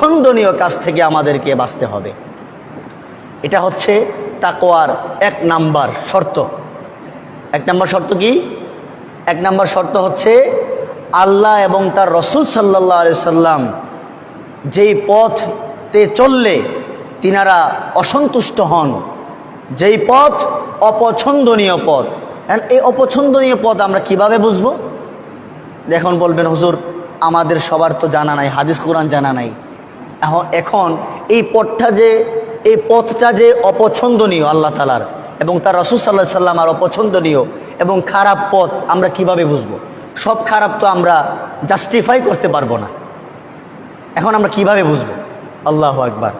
ছন্দনীয় কাজ থেকে আমাদেরকে বাঁচতে হবে। এটা হচ্ছে তাকোয়ার এক নাম্বার শর্ত। এক নাম্বার শর্ত কি? এক নাম্বার শর্ত হচ্ছে আল্লাহ এবং তার রসুল সাল্লাহ সাল্লাম যেই পথতে চললে তিনারা অসন্তুষ্ট হন। যেই পথ অপছন্দনীয় পথ। এই অপছন্দনীয় পথ আমরা কীভাবে বুঝব? এখন বলবেন, হুজুর, আমাদের সবার তো জানা নাই, হাদিস কোরআন জানা নাই। এখন এই পথটা যে, এই পথটা যে অপছন্দনীয় আল্লাহ তালার এবং তার রসুল সাল্লাহ সাল্লাম আর অপছন্দনীয় এবং খারাপ পথ আমরা কীভাবে বুঝব? সব খারাপ তো আমরা জাস্টিফাই করতে পারব না। এখন আমরা কীভাবে বুঝব? আল্লাহ একবার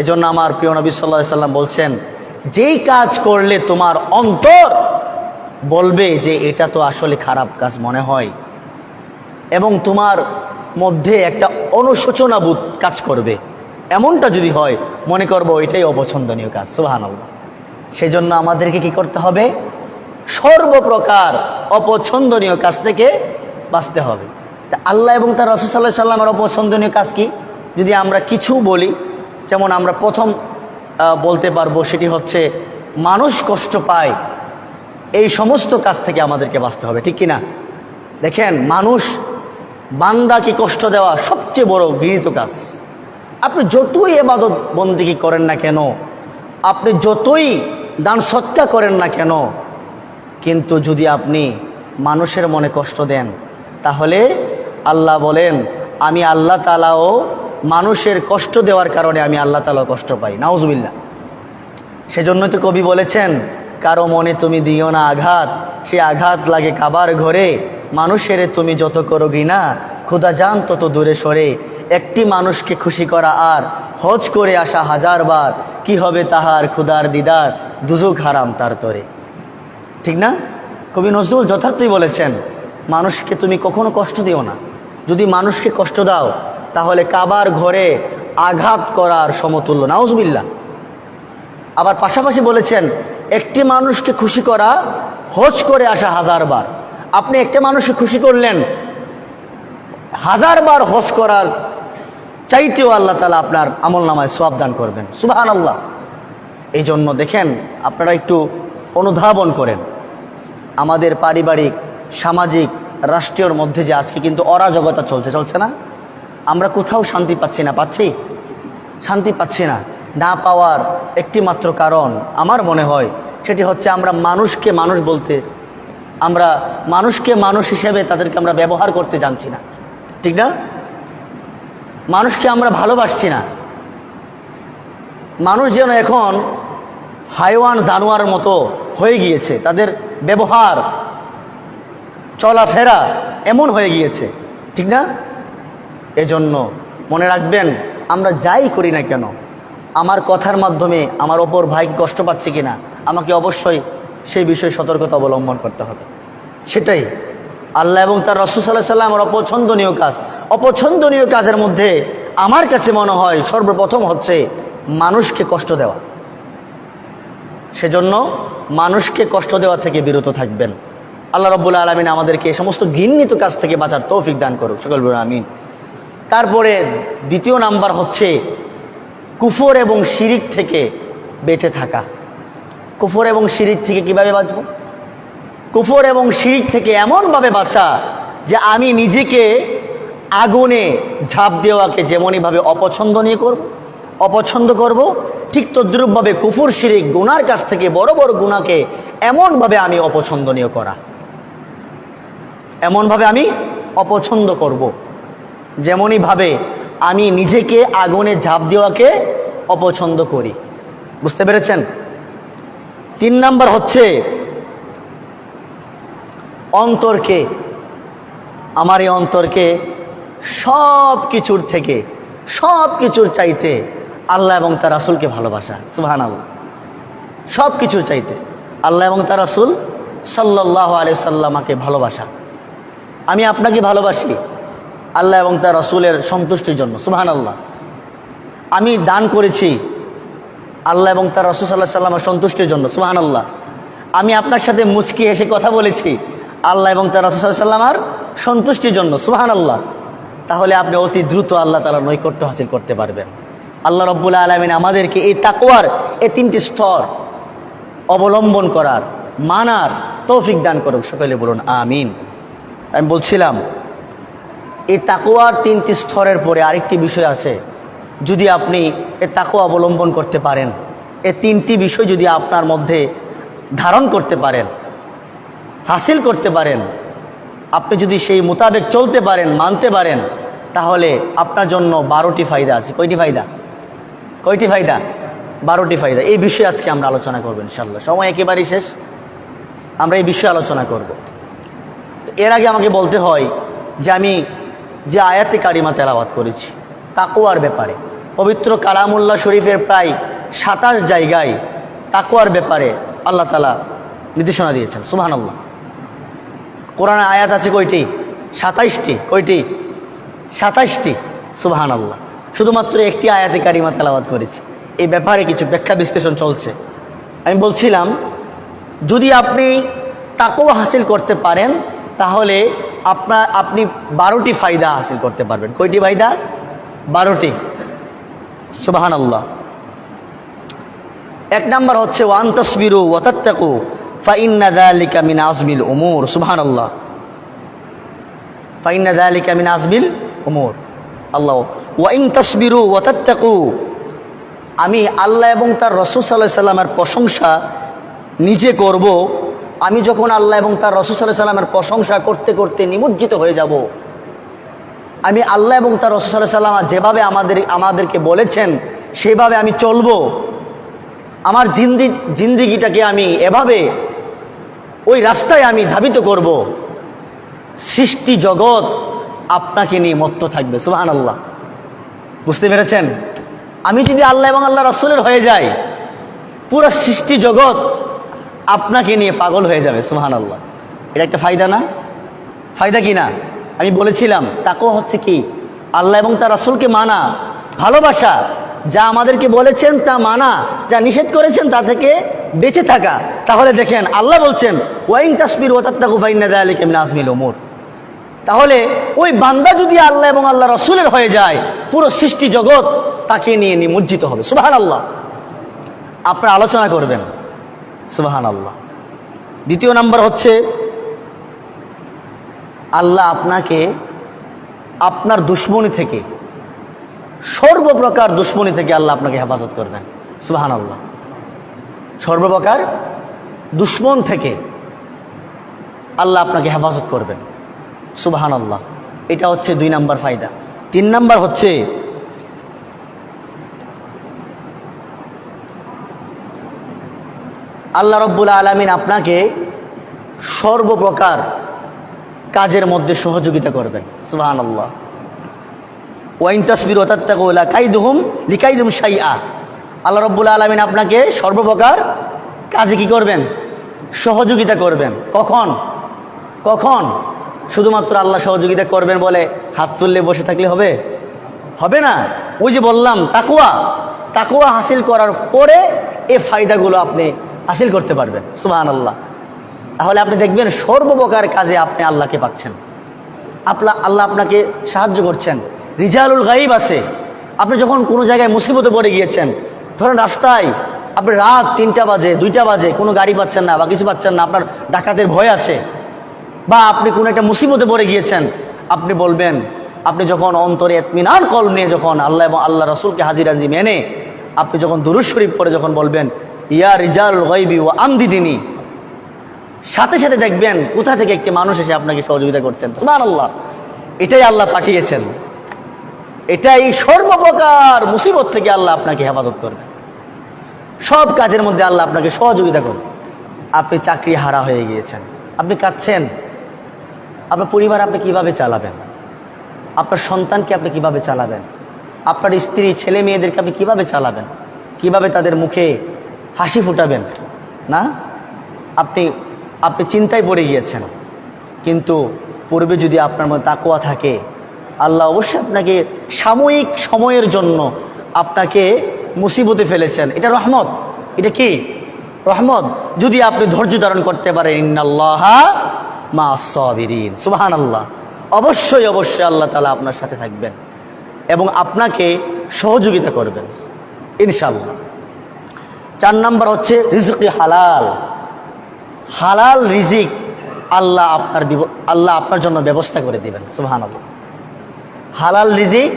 এই জন্য আমার প্রিয় নবী সাল্লাহ সাল্লাম বলছেন, যেই কাজ করলে তোমার অন্তর বলবে যে এটা তো আসলে খারাপ কাজ মনে হয় এবং তোমার মধ্যে একটা অনুশোচনাবোধ কাজ করবে। এমনটা যদি হয়, মনে করব এটাই অপছন্দনীয় কাজ। সুহান সেই জন্য আমাদেরকে কি করতে হবে? সর্বপ্রকার অপছন্দনীয় কাজ থেকে বাঁচতে হবে। তা আল্লাহ এবং তার রসুসাল্লাহ সাল্লামের অপছন্দনীয় কাজ কি? যদি আমরা কিছু বলি, যেমন আমরা প্রথম বলতে পারব সেটি হচ্ছে, মানুষ কষ্ট পায়, এই সমস্ত কাজ থেকে আমাদেরকে বাঁচতে হবে, ঠিক কি না দেখেন, মানুষ বান্দাকে কষ্ট দেওয়া সবচেয়ে বড় গৃহীত কাজ। আপনি যতই এবাদত বন্দিকে করেন না কেন, আপনি যতই দান সৎকা করেন না কেন, কিন্তু যদি আপনি মানুষের মনে কষ্ট দেন, তাহলে আল্লাহ বলেন, আমি আল্লাহ তালাও মানুষের কষ্ট দেওয়ার কারণে আমি আল্লাহ তালাও কষ্ট পাই। নাউজবিল্লা সেজন্য তো কবি বলেছেন কারও মনে তুমি দিও না আঘাত, সে আঘাত লাগে কাবার ঘরে। মানুষের তুমি যত করো ঘৃণা ক্ষুদা যান তত দূরে সরে। একটি মানুষকে খুশি করা আর, হজ করে আসা হাজারবার কি হবে তাহার ক্ষুদার দিদার? দুজুক হারাম তার তরে। ঠিক না? কবি নজরুল যথার্থই বলেছেন, মানুষকে তুমি কখনো কষ্ট দিও না। যদি মানুষকে কষ্ট দাও, তাহলে কাবার ঘরে আঘাত করার সমতুল্য। নাউজবিল্লা আবার পাশাপাশি বলেছেন একটি মানুষকে খুশি করা, হজ করে আসা হাজারবার আপনি একটা মানুষকে খুশি করলেন হাজারবার হজ করার চাইতেও আল্লাহ তালা আপনার আমল নামায় সোয়াব দান করবেন। সুবাহান আল্লাহ এই জন্য দেখেন, আপনারা একটু অনুধাবন করেন। আমাদের পারিবারিক, সামাজিক, রাষ্ট্রীয়র মধ্যে যে আজকে কিন্তু অরাজকতা চলছে চলছে না? আমরা কোথাও শান্তি পাচ্ছি না, পাচ্ছি? শান্তি পাচ্ছি না। না পাওয়ার একটি মাত্র কারণ আমার মনে হয় সেটি হচ্ছে আমরা মানুষকে মানুষ বলতে, আমরা মানুষকে মানুষ হিসেবে তাদেরকে আমরা ব্যবহার করতে জানছি না। ঠিক না? মানুষকে আমরা ভালোবাসছি না। মানুষ যেন এখন হাইওয়ান জানোয়ার মতো হয়ে গিয়েছে, তাদের ব্যবহার, চলাফেরা এমন হয়ে গিয়েছে। ঠিক না? এজন্য মনে রাখবেন, আমরা যাই করি না কেন আমার কথার মাধ্যমে আমার ওপর ভাই কষ্ট পাচ্ছে কিনা, আমাকে অবশ্যই সেই বিষয়ে সতর্কতা অবলম্বন করতে হবে। সেটাই। আল্লাহ এবং তার রসুসাল্লাহ সাল্লাম আমার অপছন্দনীয় কাজ। অপছন্দনীয় কাজের মধ্যে আমার কাছে মনে হয় সর্বপ্রথম হচ্ছে মানুষকে কষ্ট দেওয়া। সেজন্য মানুষকে কষ্ট দেওয়া থেকে বিরত থাকবেন। আল্লাহ রব্বুল আলমিন আমাদেরকে এই সমস্ত ঘৃণিত কাজ থেকে বাঁচার তৌফিক দান করুক। সকল আমিন। তারপরে দ্বিতীয় নাম্বার হচ্ছে কুফর এবং শিরিক থেকে বেঁচে থাকা। কুফর এবং শিরিক থেকে কীভাবে বাঁচব? কুফর এবং শিরিক থেকে এমনভাবে বাঁচা যে আমি নিজেকে আগুনে ঝাঁপ দেওয়াকে যেমনইভাবে অপছন্দনীয় করব, অপছন্দ করব, ঠিক তদ্রুপভাবে কুফুর, শিরিক গুনার কাছ থেকে বড় বড় গুণাকে এমনভাবে আমি অপছন্দনীয় করা। এমনভাবে আমি অপছন্দ করব। যেমনইভাবে আমি নিজেকে আগুনে ঝাঁপ দেওয়াকে অপছন্দ করি। বুঝতে পেরেছেন? তিন নাম্বার হচ্ছে, অন্তরকে, আমার এই অন্তরকে সব কিছুর থেকে সব কিছুর চাইতে আল্লাহ এবং তার রাসুলকে ভালোবাসা। সুহান আল্লাহ সব কিছুর চাইতে আল্লাহ এবং তার রাসুল সাল্লাহ আলি সাল্লামাকে ভালোবাসা। আমি আপনাকে ভালোবাসি আল্লাহ এবং তার রসুলের সন্তুষ্টির জন্য। সুহান আল্লাহ আমি দান করেছি আল্লাহ এবং তার রসুল সাল্লাহ সাল্লামের সন্তুষ্টির জন্য সুহান আল্লাহ আমি আপনার সাথে মুচকি এসে কথা বলেছি আল্লাহ এবং তার রসুল সাল্লামার সন্তুষ্টির জন্য সুহান আল্লাহ তাহলে আপনি অতি দ্রুত আল্লাহ তালা নৈকট্য হাসিল করতে পারবেন। আল্লাহ রব্বুল আলমিন আমাদেরকে এই তাকোয়ার এই তিনটি স্তর অবলম্বন করার, মানার তৌফিক দান করুক সকলে বলুন আমিন। আমি বলছিলাম, এই তাকোয়ার তিনটি স্তরের পরে আরেকটি বিষয় আছে যদি আপনি এ তাকোয়া অবলম্বন করতে পারেন, এ তিনটি বিষয় যদি আপনার মধ্যে ধারণ করতে পারেন, হাসিল করতে পারেন, আপনি যদি সেই মোতাবেক চলতে পারেন, মানতে পারেন, তাহলে আপনার জন্য বারোটি ফায়দা আছে। কয়টি ফায়দা? কয়টি ফায়দা? বারোটি ফায়দা। এই বিষয়ে আজকে আমরা আলোচনা করব ইনশাল্লাহ সময় একেবারেই শেষ। আমরা এই বিষয়ে আলোচনা করব। এর আগে আমাকে বলতে হয় যে আমি যে আয়াতে কারিমা তেলাওয়াত করেছি তাকোয়ার ব্যাপারে। পবিত্র কালামুল্লাহ শরীফের প্রায় সাতাশ জায়গায় তাকোয়ার ব্যাপারে আল্লাহ তালা নির্দেশনা দিয়েছেন। সুবহান আল্লাহ কোরআনে আয়াত আছে কয়টি? সাতাইশটি। কয়টি? সাতাইশটি। সুবহান আল্লাহ শুধুমাত্র একটি আয়াতে কারিমা তেলাওয়াত করেছি। এই ব্যাপারে কিছু ব্যাখ্যা বিশ্লেষণ চলছে। আমি বলছিলাম, যদি আপনি তাকেও হাসিল করতে পারেন, তাহলে আপনার আপনি বারোটি ফায়দা হাসিল করতে পারবেন। কয়টি ফায়দা? বারোটি। সুবাহান আল্লাহ এক নাম্বার হচ্ছে ওয়ান তসবিরু ওয়াতাত্তাকু ফাইন্না দালিকা মিন আজমিল উমুর। সুবহান আল্লাহ ফাইন্না দালিকা মিন আজমিল উমুর। আল্লাহ ওয়াইন তসবিরু ওয়াতাত্তাকু আমি আল্লাহ এবং তার রসুল সাল্লাহ সাল্লামের প্রশংসা নিজে করব। আমি যখন আল্লাহ এবং তার রসুল সাল্লাহ সাল্লামের প্রশংসা করতে করতে নিমজ্জিত হয়ে যাব আমি আল্লাহ এবং তার রসুল সাল্লাম যেভাবে আমাদের, আমাদেরকে বলেছেন, সেভাবে আমি চলবো। আমার জিন্দি, জিন্দিগিটাকে আমি এভাবে ওই রাস্তায় আমি ধাবিত করব। সৃষ্টি জগৎ আপনাকে নিয়ে মত্ত থাকবে সুহান আল্লাহ বুঝতে পেরেছেন? আমি যদি আল্লাহ এবং আল্লাহ রসুলের হয়ে যাই, পুরো সৃষ্টি জগৎ আপনাকে নিয়ে পাগল হয়ে যাবে সুহান আল্লাহ এটা একটা ফায়দা না? ফায়দা কি না? আমি বলেছিলাম, তাকেও হচ্ছে কি? আল্লাহ এবং তার রসুলকে মানা, ভালোবাসা, যা আমাদেরকে বলেছেন তা মানা, যা নিষেধ করেছেন তা থেকে বেঁচে থাকা। তাহলে দেখেন, আল্লাহ বলছেন, ওয়াইন তাসমির আজমিল উমুর। তাহলে ওই বান্দা যদি আল্লাহ এবং আল্লাহ রসুলের হয়ে যায়, পুরো সৃষ্টি জগৎ তাকে নিয়ে নিমজ্জিত হবে। সুবাহান আল্লাহ আপনারা আলোচনা করবেন। সুবাহান আল্লাহ দ্বিতীয় নাম্বার হচ্ছে আল্লাহ আপনাকে আপনার দুশ্মনী থেকে, সর্বপ্রকার দুশ্মনী থেকে আল্লাহ আপনাকে হেফাজত করবেন সুবাহান আল্লাহ সর্বপ্রকার দুশ্মন থেকে আল্লাহ আপনাকে হেফাজত করবেন। সুবাহান আল্লাহ এটা হচ্ছে দুই নাম্বার ফায়দা। তিন নাম্বার হচ্ছে, আল্লাহ রব্বুল আলমিন আপনাকে সর্বপ্রকার কাজের মধ্যে সহযোগিতা করবেন। সুবাহান আল্লাহ ওয়াইন তসবির ওতাত্তাকুলা কাইদুহুম লিকাইদুম শাইআ। আল্লাহ রব্বুল আলমিন আপনাকে সর্বপ্রকার কাজে কি করবেন? সহযোগিতা করবেন। কখন? কখন? শুধুমাত্র আল্লাহ সহযোগিতা করবেন বলে হাত তুললে বসে থাকলে হবে? হবে না। ওই যে বললাম তাকুয়া তাকুয়া হাসিল করার পরে এ ফায়দাগুলো আপনি হাসিল করতে পারবেন। সুবাহান আল্লাহ তাহলে আপনি দেখবেন সর্বপ্রকার কাজে আপনি আল্লাহকে পাচ্ছেন। আপনা, আল্লাহ আপনাকে সাহায্য করছেন। রিজালুল গাইব আছে। আপনি যখন কোনো জায়গায় মুসিবতে পড়ে গিয়েছেন, ধরেন রাস্তায় আপনি রাত তিনটা বাজে, দুইটা বাজে, কোনো গাড়ি পাচ্ছেন না বা কিছু পাচ্ছেন না, আপনার ডাকাতের ভয় আছে, বা আপনি কোনো একটা মুসিবতে পড়ে গিয়েছেন, আপনি বলবেন, আপনি যখন অন্তরে এতমিনার কল নিয়ে যখন আল্লাহ এবং আল্লাহ রসুলকে হাজিরাজি মেনে, আপনি যখন দুরুজ শরীফ পরে যখন বলবেন, ইয়া রিজাল গাইবি ও আমদি দিনী সাথে সাথে দেখবেন কোথা থেকে একটি মানুষ এসে আপনাকে সহযোগিতা করছেন। সুমান আল্লাহ এটাই আল্লাহ পাঠিয়েছেন। এটাই সর্বপ্রকার মুসিবত থেকে আল্লাহ আপনাকে হেফাজত করবে সব কাজের মধ্যে আল্লাহ আপনাকে সহযোগিতা করবে আপনি চাকরি হারা হয়ে গিয়েছেন। আপনি কাঁদছেন। আপনার পরিবার আপনি কীভাবে চালাবেন? আপনার সন্তানকে আপনি কীভাবে চালাবেন? আপনার স্ত্রী, ছেলে মেয়েদেরকে আপনি কীভাবে চালাবেন? কীভাবে তাদের মুখে হাসি ফুটাবেন? না? আপনি আপনি চিন্তায় পড়ে গিয়েছেন। কিন্তু পূর্বে যদি আপনার মধ্যে তাকুয়া থাকে, আল্লাহ অবশ্যই আপনাকে সাময়িক সময়ের জন্য আপনাকে মুসিবতে ফেলেছেন। এটা রহমত। এটা কি? রহমত। যদি আপনি ধৈর্য ধারণ করতে পারেন, ইন্নাল্লাহা মা সুবহান আল্লাহ অবশ্যই অবশ্যই আল্লাহ তালা আপনার সাথে থাকবেন এবং আপনাকে সহযোগিতা করবেন। ইনশাল্লাহ চার নাম্বার হচ্ছে রিজকি হালাল। হালাল রিজিক আল্লাহ আপনার আল্লাহ আপনার জন্য ব্যবস্থা করে দিবেন সুহান হালাল রিজিক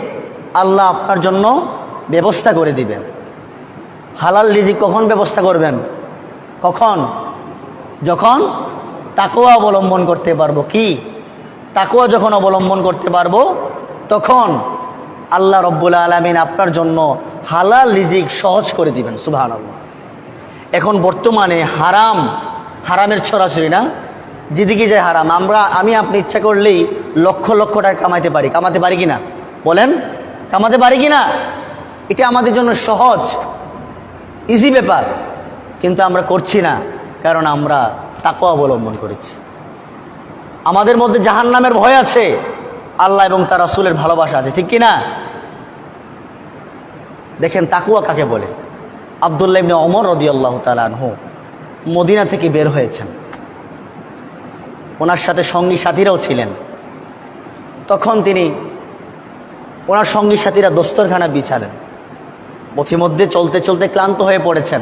আল্লাহ আপনার জন্য ব্যবস্থা করে দিবেন। হালাল রিজিক কখন ব্যবস্থা করবেন? কখন? যখন তাকোয়া অবলম্বন করতে পারব। কি? তাকোয়া যখন অবলম্বন করতে পারব, তখন আল্লাহ রব্বুল আলমিন আপনার জন্য হালাল রিজিক সহজ করে দিবেন সুবাহ এখন বর্তমানে হারাম হারামের ছড়াছড়ি না? যেদিকে যায় হারাম। আমরা, আমি আপনি ইচ্ছা করলেই লক্ষ লক্ষ টাকা কামাইতে পারি। কামাতে পারি কি না বলেন, কামাতে পারি কি না এটা আমাদের জন্য সহজ ইজি ব্যাপার। কিন্তু আমরা করছি না, কারণ আমরা তাকে অবলম্বন করেছি। আমাদের মধ্যে জাহান নামের ভয় আছে। আল্লাহ এবং তার রাসুলের ভালোবাসা আছে। ঠিক কি না দেখেন তাকুয়া কাকে বলে? আবদুল্লাহ ইবনে অমর রদি আল্লাহ তালানহু মদিনা থেকে বের হয়েছেন। ওনার সাথে সঙ্গী সাথীরাও ছিলেন। তখন তিনি ওনার সঙ্গী সাথীরা দস্তরখানা বিছালেন। পথিমধ্যে চলতে চলতে ক্লান্ত হয়ে পড়েছেন।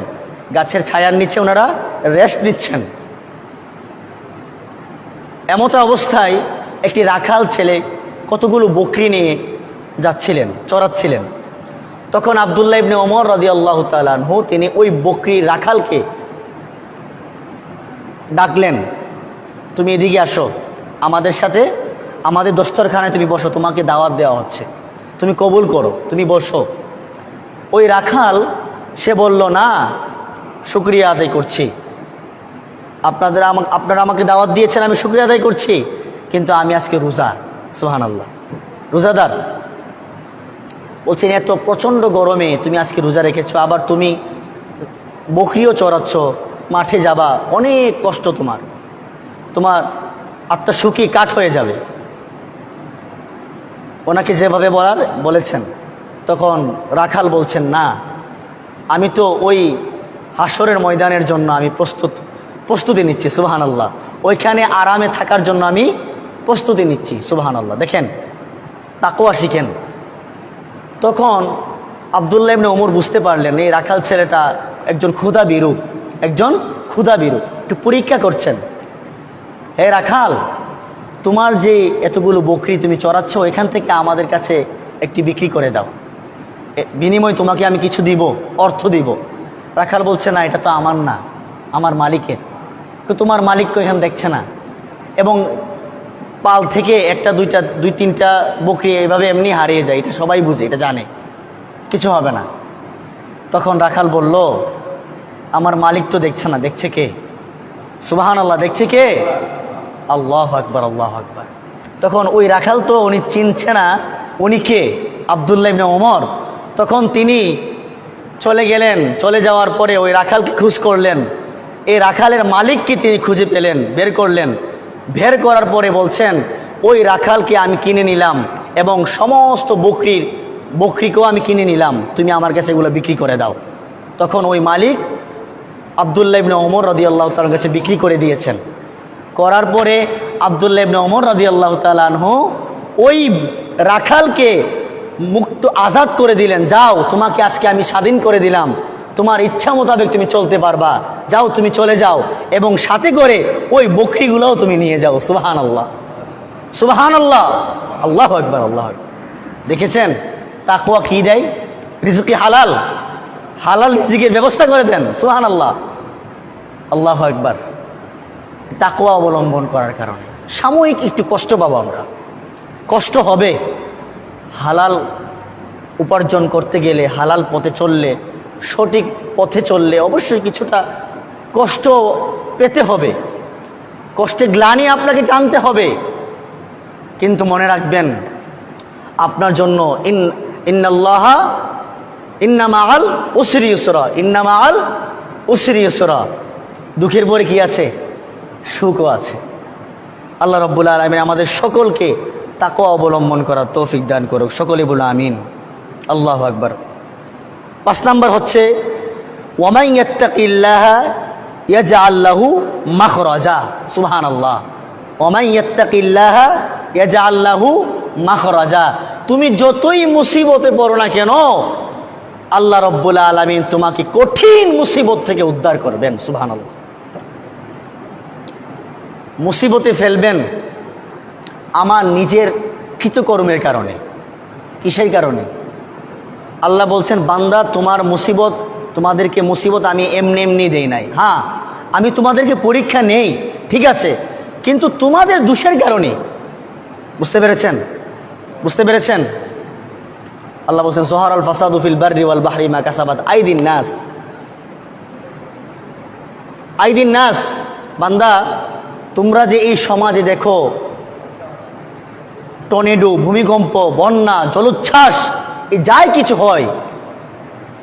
গাছের ছায়ার নিচে ওনারা রেস্ট নিচ্ছেন। এমতো অবস্থায় একটি রাখাল ছেলে কতগুলো বকরি নিয়ে যাচ্ছিলেন, চড়াচ্ছিলেন। তখন আবদুল্লাহ ইবনে ওমর রদি আল্লাহ তালহু তিনি ওই বকরি রাখালকে ডাকলেন, তুমি এদিকে আসো। আমাদের সাথে, আমাদের দস্তরখানায় তুমি বসো, তোমাকে দাওয়াত দেওয়া হচ্ছে। তুমি কবুল করো, তুমি বসো। ওই রাখাল, সে বলল, না, শুক্রিয়া আদায় করছি। আপনাদের আমাকে, আপনারা আমাকে দাওয়াত দিয়েছেন, আমি শুক্রিয়া আদায় করছি, কিন্তু আমি আজকে রোজা সোহান আল্লাহ রোজাদার, বলছেন, এত প্রচণ্ড গরমে তুমি আজকে রোজা রেখেছো, আবার তুমি বকরিও চড়াচ্ছ মাঠে যাবা, অনেক কষ্ট তোমার। তোমার আত্মা শুকিয়ে কাঠ হয়ে যাবে। ওনাকে যেভাবে বলার, বলেছেন, তখন রাখাল বলছেন, না, আমি তো ওই হাসরের ময়দানের জন্য আমি প্রস্তুত, প্রস্তুতি নিচ্ছি সুবাহান আল্লাহ ওইখানে আরামে থাকার জন্য আমি প্রস্তুতি নিচ্ছি সুবাহান আল্লাহ দেখেন তাকোয়া শিখেন। তখন আবদুল্লাহ ইবনে ওমর বুঝতে পারলেন, এই রাখাল ছেলেটা একজন ক্ষুধা বিরু একজন ক্ষুধা বিরু একটু পরীক্ষা করছেন। হে রাখাল, তোমার যে এতগুলো বকরি তুমি চড়াচ্ছ, এখান থেকে আমাদের কাছে একটি বিক্রি করে দাও। বিনিময় তোমাকে আমি কিছু দিব, অর্থ দিব। রাখাল বলছে, না, এটা তো আমার না, আমার মালিকের। তোমার মালিক তো এখানে দেখছে না? এবং পাল থেকে একটা, দুইটা, দুই, তিনটা বকরি এভাবে এমনি হারিয়ে যায়, এটা সবাই বুঝে, এটা জানে। কিছু হবে না। তখন রাখাল বলল আমার মালিক তো দেখছে না, দেখছে কে? সুবাহান আল্লাহ দেখছে কে? আল্লাহ আকবর আল্লাহ আকবর। তখন ওই রাখাল তো উনি চিনছে না, উনি কে? আবদুল্লাহ ইবনে ওমর। তখন তিনি চলে গেলেন, চলে যাওয়ার পরে ওই রাখালকে খুঁজ করলেন। এই রাখালের মালিককে তিনি খুঁজে পেলেন, বের করলেন। বের করার পরে বলছেন, ওই রাখালকে আমি কিনে নিলাম এবং সমস্ত বকরির, বকরিকেও আমি কিনে নিলাম। তুমি আমার কাছে এগুলো বিক্রি করে দাও। তখন ওই মালিক আবদুল্লাহ ইবনে ওমর রদি আল্লাহ তার কাছে বিক্রি করে দিয়েছেন। করার পরে আবদুল্লাহ ইবনে ওমর রদি আল্লাহ তালানহ ওই রাখালকে মুক্ত আজাদ করে দিলেন, যাও, তোমাকে আজকে আমি স্বাধীন করে দিলাম। তোমার ইচ্ছা মোতাবেক তুমি চলতে পারবা। যাও, তুমি চলে যাও এবং সাথে করে ওই বকরিগুলোও তুমি নিয়ে যাও। সুবাহান আল্লাহ সুবাহান আল্লাহ আল্লাহ একবার আল্লাহ। দেখেছেন? তাকুয়া কি দেয়? রিজুকি হালাল। হালাল রিজিকের ব্যবস্থা করে দেন। সুহান আল্লাহ আল্লাহ একবার তাকুয়া অবলম্বন করার কারণে। সাময়িক একটু কষ্ট পাবো আমরা। কষ্ট হবে। হালাল উপার্জন করতে গেলে, হালাল পথে চললে, সঠিক পথে চললে অবশ্যই কিছুটা কষ্ট পেতে হবে। কষ্টে গ্লানি আপনাকে টানতে হবে। কিন্তু মনে রাখবেন, আপনার জন্য ইন ইন্নাল্লাহা ইন্নামা আল উসরি ইসরা, ইন্নামা আল উসরি ইসরা। দুঃখের পরে কি আছে? সুখও আছে। আল্লাহ রব্বুল আলমিন আমাদের সকলকে তাকে অবলম্বন করার তৌফিক দান করুক। সকলে বলে আমিন। আল্লাহ আকবর। পাঁচ নাম্বার হচ্ছে ওয়ামাই ইয়াত্তাকিল্লাহ ইয়াজআল লাহু মাখরাজা। ইয়াজা আল্লাহু মাখরাজা। তুমি যতই মুসিবতে পড়ো না কেন আল্লাহ রব্বুল আলমিন তোমাকে কঠিন মুসিবত থেকে উদ্ধার করবেন, সুবহানাল্লাহ। মুসিবতে ফেলবেন আমার নিজের কৃতকর্মের কারণে। কিসের কারণে? আল্লাহ বলছেন, বান্দা, তোমার মুসিবত, তোমাদেরকে মুসিবত আমি এমনি এমনি দেই নাই। হ্যাঁ আমি তোমাদেরকে পরীক্ষা নেই, ঠিক আছে, কিন্তু তোমাদের দোষের কারণে। বুঝতে পেরেছেন? বুঝতে পেরেছেন? আল্লাহ বলছেন সোহার আল ফাসাদুফিল বার্রি ওয়াল বাহরি মা কাসাবাত আইদিন নাস। আইদিন নাস, বান্দা, তোমরা যে এই সমাজে দেখো, টর্নেডো, ভূমিকম্প, বন্যা, জলোচ্ছ্বাস এই যাই কিছু হয়,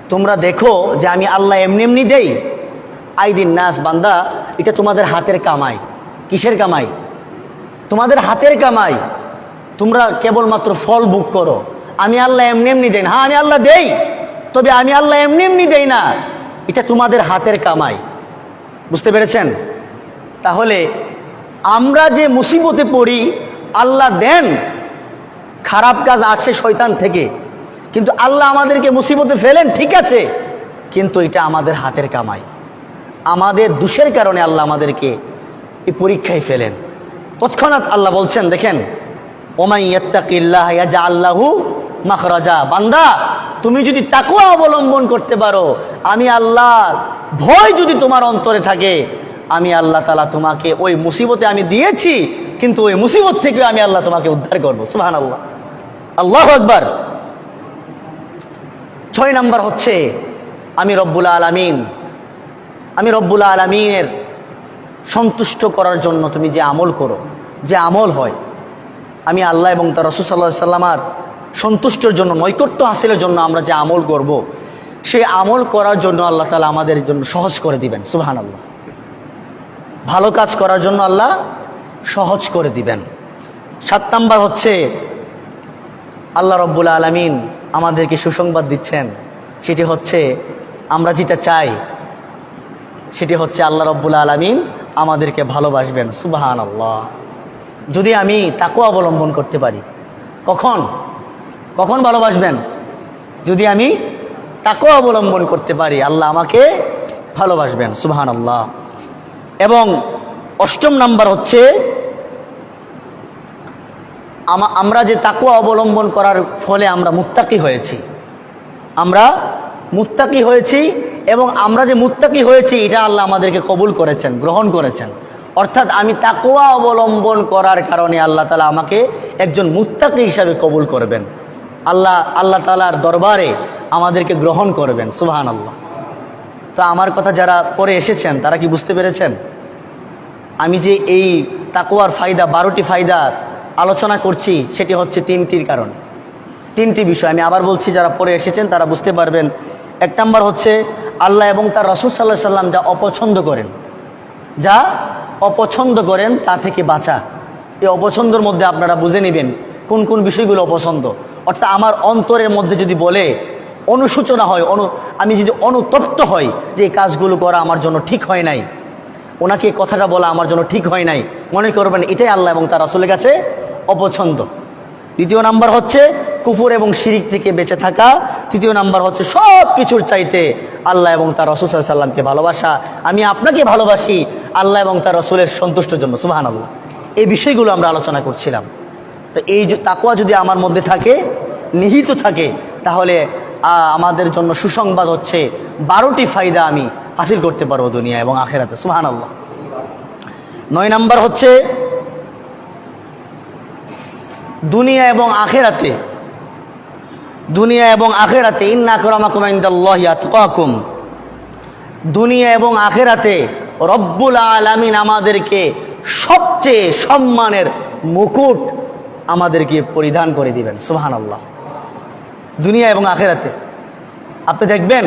তোমরা দেখো যে আমি আল্লাহ এমনি এমনি দেই। আইদিন নাস, বান্দা, এটা তোমাদের হাতের কামাই। কিসের কামাই? তোমাদের হাতের কামাই। তোমরা কেবলমাত্র ফল বুক করো। আমি আল্লাহ এমনি এমনি দেই না। হ্যাঁ আমি আল্লাহ দেই, তবে আমি আল্লাহ এমনি এমনি দেই না। এটা তোমাদের হাতের কামাই। বুঝতে পেরেছেন? তাহলে আমরা যে মুসিবতে পড়ি, আল্লাহ দেন, খারাপ কাজ আছে শয়তান থেকে। কিন্তু আল্লাহ আমাদেরকে মুসিবতে ফেলেন, ঠিক আছে। কিন্তু এটা আমাদের হাতের কামাই। আমাদের দোষের কারণে আল্লাহ আমাদেরকে এই পরীক্ষায় ফেলেন। তৎক্ষণাৎ আল্লাহ বলছেন, দেখেন ওমাই ইয়াত্তাকিল্লাহ আল্লাহু মাখরাজা, বান্দা, তুমি যদি তাকুয়া অবলম্বন করতে পারো, আমি আল্লাহ ভয় যদি তোমার অন্তরে থাকে, আমি আল্লাহ তালা তোমাকে ওই মুসিবতে আমি দিয়েছি, কিন্তু ওই মুসিবত থেকে আমি আল্লাহ তোমাকে উদ্ধার করব। সুহান আল্লাহ আল্লাহ একবার ছয় নাম্বার হচ্ছে, আমি রব্বুল আলমিন, আমি রব্বুল আলমিনের সন্তুষ্ট করার জন্য তুমি যে আমল করো, যে আমল হয়, আমি আল্লাহ এবং তার রসুল সাল্লাহ সাল্লামার সন্তুষ্টর জন্য, নৈকট্য হাসিলের জন্য আমরা যে আমল করব। সেই আমল করার জন্য আল্লাহ তালা আমাদের জন্য সহজ করে দিবেন সুহান আল্লাহ ভালো কাজ করার জন্য আল্লাহ সহজ করে দিবেন। সাত নাম্বার হচ্ছে, আল্লাহ রব্বুল আলমিন আমাদেরকে সুসংবাদ দিচ্ছেন, সেটি হচ্ছে, আমরা যেটা চাই, সেটি হচ্ছে আল্লাহ রব্বুল আলমিন আমাদেরকে ভালোবাসবেন সুবাহান আল্লাহ যদি আমি তাকেও অবলম্বন করতে পারি, কখন? কখন ভালোবাসবেন? যদি আমি তাকেও অবলম্বন করতে পারি, আল্লাহ আমাকে ভালোবাসবেন সুহান আল্লাহ এবং অষ্টম নাম্বার হচ্ছে আমরা যে তাকুয়া অবলম্বন করার ফলে আমরা মুত্তাকি হয়েছি। আমরা মুত্তাকি হয়েছি এবং আমরা যে মুত্তাকি হয়েছি, এটা আল্লাহ আমাদেরকে কবুল করেছেন, গ্রহণ করেছেন। অর্থাৎ আমি তাকুয়া অবলম্বন করার কারণে আল্লাহ তালা আমাকে একজন মুত্তাকি হিসাবে কবুল করবেন। আল্লাহ আল্লাহ তালার দরবারে আমাদেরকে গ্রহণ করবেন সুবাহান আল্লাহ তো আমার কথা যারা পরে এসেছেন, তারা কি বুঝতে পেরেছেন? আমি যে এই তাকুয়ার ফায়দা, বারোটি ফায়দা আলোচনা করছি, সেটি হচ্ছে তিনটির কারণ। তিনটি বিষয় আমি আবার বলছি, যারা পরে এসেছেন, তারা বুঝতে পারবেন। এক নম্বর হচ্ছে, আল্লাহ এবং তার রসুল সাল্লাহ সাল্লাম যা অপছন্দ করেন, যা অপছন্দ করেন তা থেকে বাঁচা। এই অপছন্দর মধ্যে আপনারা বুঝে নেবেন কোন কোন বিষয়গুলো অপছন্দ? অর্থাৎ আমার অন্তরের মধ্যে যদি বলে অনুসূচনা হয়, অনু, আমি যদি অনুতপ্ত হই যে এই কাজগুলো করা আমার জন্য ঠিক হয় নাই, ওনাকে কথাটা বলা আমার জন্য ঠিক হয় নাই, মনে করবেন এটাই আল্লাহ এবং তার আসলে কাছে অপছন্দ। দ্বিতীয় নাম্বার হচ্ছে কুফুর এবং শিরিক থেকে বেঁচে থাকা। তৃতীয় নাম্বার হচ্ছে সব কিছুর চাইতে আল্লাহ এবং তার রসুল সাল্লামকে ভালোবাসা। আমি আপনাকে ভালোবাসি, আল্লাহ এবং তার রসুলের সন্তুষ্টের জন্য সুবাহান আল্লাহ এই বিষয়গুলো আমরা আলোচনা করছিলাম। তো এই তাকুয়া যদি আমার মধ্যে থাকে, নিহিত থাকে, তাহলে আমাদের জন্য সুসংবাদ হচ্ছে বারোটি ফায়দা আমি হাসিল করতে পারব দুনিয়া এবং আখেরাতে। সুহান আল্লাহ নয় নাম্বার হচ্ছে, দুনিয়া এবং আখেরাতে, দুনিয়া এবং আখেরাতে, ইন্না করামাকুম দুনিয়া এবং আখেরাতে রব্বুল আলামিন আমাদেরকে সবচেয়ে সম্মানের মুকুট আমাদেরকে পরিধান করে দিবেন সুহান আল্লাহ দুনিয়া এবং আখেরাতে। আপনি দেখবেন,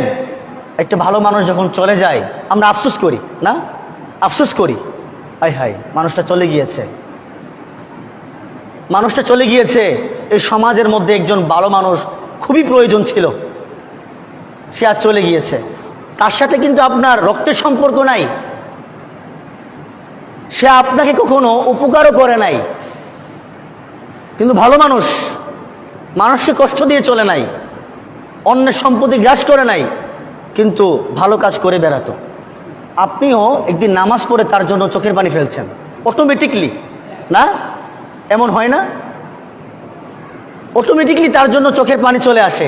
একটা ভালো মানুষ যখন চলে যায়, আমরা আফসোস করি, না? আফসোস করি। হাই হাই, মানুষটা চলে গিয়েছে। মানুষটা চলে গিয়েছে, এই সমাজের মধ্যে একজন ভালো মানুষ খুবই প্রয়োজন ছিল। সে আর চলে গিয়েছে। তার সাথে কিন্তু আপনার রক্তের সম্পর্ক নাই। সে আপনাকে কখনো উপকারও করে নাই। কিন্তু ভালো মানুষ, মানুষকে কষ্ট দিয়ে চলে নাই, অন্যের সম্পত্তি গ্রাস করে নাই, কিন্তু ভালো কাজ করে বেড়াতো। আপনিও একদিন নামাজ পড়ে তার জন্য চোখের পানি ফেলছেন। অটোমেটিকলি না? এমন হয় না? অটোমেটিকলি তার জন্য চোখের পানি চলে আসে।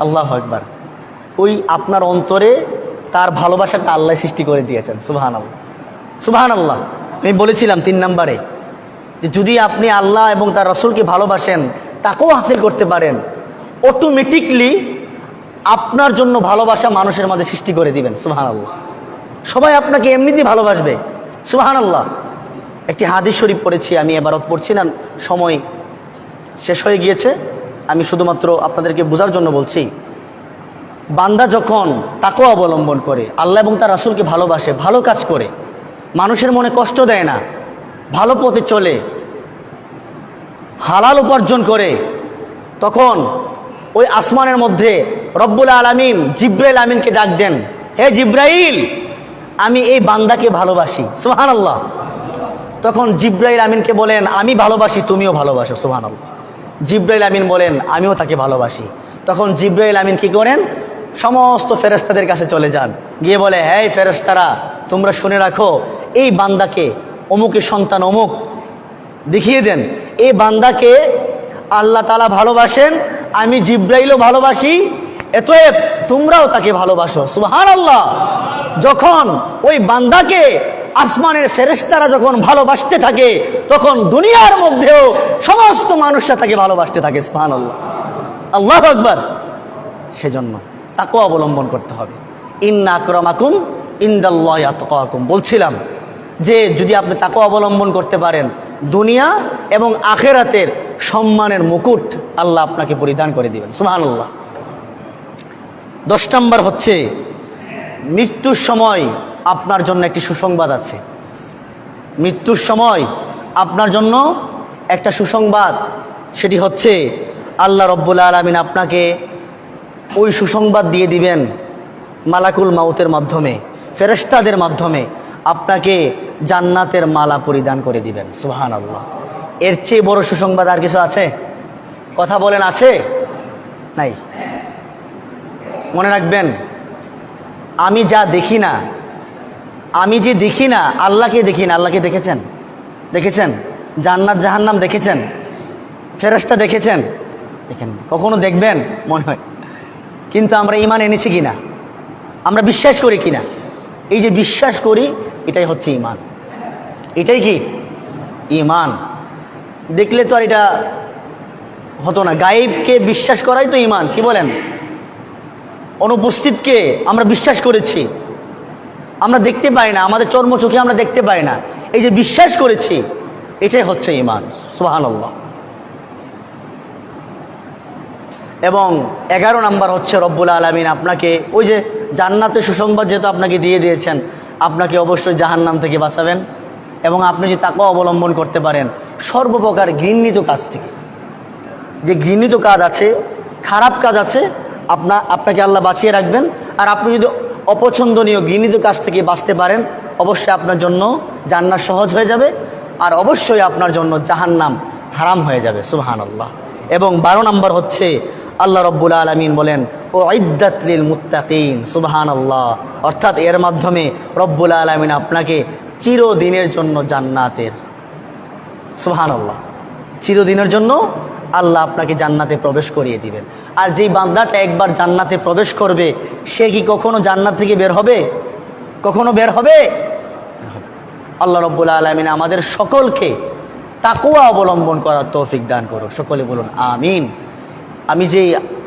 আল্লাহ একবার ওই আপনার অন্তরে তার ভালোবাসাটা আল্লাহ সৃষ্টি করে দিয়েছেন সুবাহান আল্লাহ সুবাহান আল্লাহ আমি বলেছিলাম তিন নম্বরে যদি আপনি আল্লাহ এবং তার রসুলকে ভালোবাসেন, তাকেও হাসিল করতে পারেন অটোমেটিকলি আপনার জন্য ভালোবাসা মানুষের মাঝে সৃষ্টি করে দিবেন সুহান আল্লাহ সবাই আপনাকে এমনিতেই ভালোবাসবে সুবাহান আল্লাহ একটি হাদিস শরীফ পড়েছি, আমি এবারত পড়ছি না, সময় শেষ হয়ে গিয়েছে। আমি শুধুমাত্র আপনাদেরকে বোঝার জন্য বলছি, বান্দা যখন তাকেও অবলম্বন করে, আল্লাহ এবং তার রাসুলকে ভালোবাসে, ভালো কাজ করে, মানুষের মনে কষ্ট দেয় না ভালো পথে চলে, হালাল উপার্জন করে, তখন ওই আসমানের মধ্যে রব্বুল আলমিন জিব্রাইল আমিনকে ডাক দেন, হে জিব্রাইল, আমি এই বান্দাকে ভালোবাসি। সুহান আল্লাহ তখন জিব্রাইল আমিনকে বলেন, আমি ভালোবাসি, তুমিও ভালোবাসো। সুহান আল্লাহ জিব্রাইল আমিন বলেন, আমিও তাকে ভালোবাসি। তখন জিব্রাইল আমিন কি করেন? সমস্ত ফেরেস্তাদের কাছে চলে যান। গিয়ে বলে হ্যাঁ ফেরেস্তারা তোমরা শুনে রাখো, এই বান্দাকে অমুকের সন্তান অমুক। দেখিয়ে দেন, এ বান্দাকে আল্লাহ তালা ভালোবাসেন, আমি জিব্রাইলও ভালোবাসি, এতএব তোমরাও তাকে ভালোবাসো। সুহান আল্লাহ যখন ওই বান্দাকে আসমানের ফেরেস্তারা যখন ভালোবাসতে থাকে, তখন দুনিয়ার মধ্যেও সমস্ত মানুষরা তাকে ভালোবাসতে থাকে সুহান আল্লাহ আল্লাহ আকবর। সেজন্য তাকেও অবলম্বন করতে হবে। ইন্না আকরমাকুম ইন্দাল্লাহ আতকাকুম। বলছিলাম যে যদি আপনি তাকে অবলম্বন করতে পারেন, দুনিয়া এবং আখেরাতের সম্মানের মুকুট আল্লাহ আপনাকে পরিধান করে দিবেন। আল্লাহ দশ নম্বর হচ্ছে, মৃত্যুর সময় আপনার জন্য একটি সুসংবাদ আছে। মৃত্যুর সময় আপনার জন্য একটা সুসংবাদ, সেটি হচ্ছে, আল্লাহ রব্বুল আলমিন আপনাকে ওই সুসংবাদ দিয়ে দিবেন মালাকুল মাউতের মাধ্যমে ফেরেস্তাদের মাধ্যমে। আপনাকে জান্নাতের মালা পরিধান করে দিবেন। সুহান আল্লাহ এর চেয়ে বড় সুসংবাদ আর কিছু আছে? কথা বলেন, আছে? নাই। মনে রাখবেন, আমি যা দেখি না, আমি যে দেখি না, আল্লাহকে দেখি না, আল্লাহকে দেখেছেন? দেখেছেন? জান্নাত জাহান্নাম দেখেছেন? ফেরেস্তা দেখেছেন? দেখেন, কখনো দেখবেন? মনে হয়। কিন্তু আমরা ইমান এনেছি কিনা? আমরা বিশ্বাস করি কিনা? এই যে বিশ্বাস করি, এটাই হচ্ছে ইমান এটাই কি? ইমান দেখলে তো আর এটা হতো না। গায়েবকে বিশ্বাস করাই তো ইমান কি বলেন? অনুপস্থিতকে আমরা বিশ্বাস করেছি। আমরা দেখতে পাই না, আমাদের চর্ম চোখে আমরা দেখতে পাই না। এই যে বিশ্বাস করেছি, এটাই হচ্ছে ইমান সুবাহান আল্লাহ এবং এগারো নাম্বার হচ্ছে রব্বুল আলমিন আপনাকে ওই যে জান্নাতের সুসংবাদ যেহেতু আপনাকে দিয়ে দিয়েছেন, আপনাকে অবশ্যই জাহান্নাম থেকে বাঁচাবেন এবং আপনি যদি তাকেও অবলম্বন করতে পারেন, সর্বপ্রকার ঘৃণিত কাজ থেকে। যে ঘৃণিত কাজ আছে, খারাপ কাজ আছে, আপনা, আপনাকে আল্লাহ বাঁচিয়ে রাখবেন। আর আপনি যদি অপছন্দনীয় ঘৃণিত কাজ থেকে বাঁচতে পারেন, অবশ্যই আপনার জন্য জান্নাত সহজ হয়ে যাবে। আর অবশ্যই আপনার জন্য জাহান্নাম হারাম হয়ে যাবে সুবহান আল্লাহ এবং বারো নম্বর হচ্ছে আল্লাহ রব্বুল আলমিন বলেন ও ঐদ্দাতলিল মুত্তাকিন সুবহান আল্লাহ অর্থাৎ এর মাধ্যমে রব্বুল আলমিন আপনাকে চিরদিনের জন্য জান্নাতের সুবহান আল্লাহ চিরদিনের জন্য আল্লাহ আপনাকে জান্নাতে প্রবেশ করিয়ে দিবেন। আর যেই বান্দাটা একবার জান্নাতে প্রবেশ করবে, সে কি কখনো জান্নাত থেকে বের হবে? কখনো বের হবে? আল্লাহ রব্বুল আলমিন আমাদের সকলকে তাকুয়া অবলম্বন করার তৌফিক দান করো সকলে বলুন, আমিন। আমি যে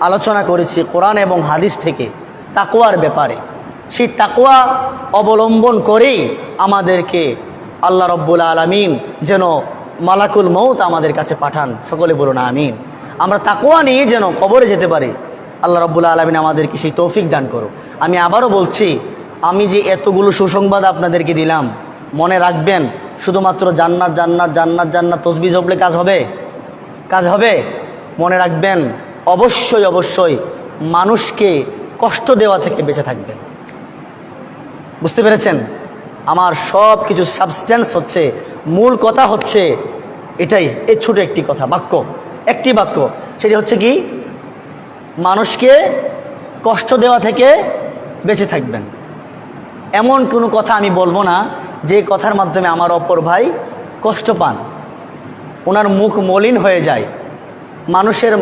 আলোচনা করেছি কোরআন এবং হাদিস থেকে তাকুয়ার ব্যাপারে, সেই তাকুয়া অবলম্বন করেই আমাদেরকে আল্লাহ রব্বুল আলমিন যেন মালাকুল মৌত আমাদের কাছে পাঠান। সকলে বলুন, আমিন। আমরা তাকুয়া নিয়ে যেন কবরে যেতে পারি, আল্লাহ রব্বুল আলমিন আমাদেরকে সেই তৌফিক দান করো আমি আবারও বলছি, আমি যে এতগুলো সুসংবাদ আপনাদেরকে দিলাম, মনে রাখবেন, শুধুমাত্র জান্নাত জান্নাত জান্নাত জান্নাত, তসবি জপলে কাজ হবে? কাজ হবে? মনে রাখবেন অবশ্যই অবশ্যই মানুষকে কষ্ট দেওয়া থেকে বেঁচে থাকবেন। বুঝতে পেরেছেন? আমার সব কিছু সাবস্ট্যান্স হচ্ছে, মূল কথা হচ্ছে এটাই এই ছোট একটি কথা, বাক্য। একটি বাক্য, সেটি হচ্ছে কি? মানুষকে কষ্ট দেওয়া থেকে বেঁচে থাকবেন। এমন কোনো কথা আমি বলব না, যে কথার মাধ্যমে আমার অপর ভাই কষ্ট পান। ওনার মুখ মলিন হয়ে যায়। মানুষের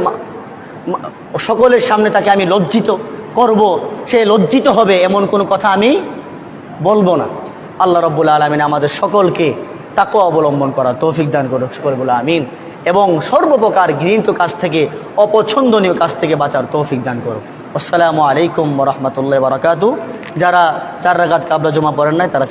সকলের সামনে তাকে আমি লজ্জিত করব। সে লজ্জিত হবে এমন কোনো কথা আমি বলব না। আল্লাহ রব্বুল আলমিন আমাদের সকলকে তাকে অবলম্বন করা তৌফিক দান করুক সকল বলে আমিন। এবং সর্বপ্রকার ঘৃণিত কাজ থেকে, অপছন্দনীয় কাজ থেকে বাঁচার তৌফিক দান করুক আসসালামু আলাইকুম রহমতুল্লাহ বারাকাতু যারা চার রাগাত কাবলা জমা পড়েন নাই, তারা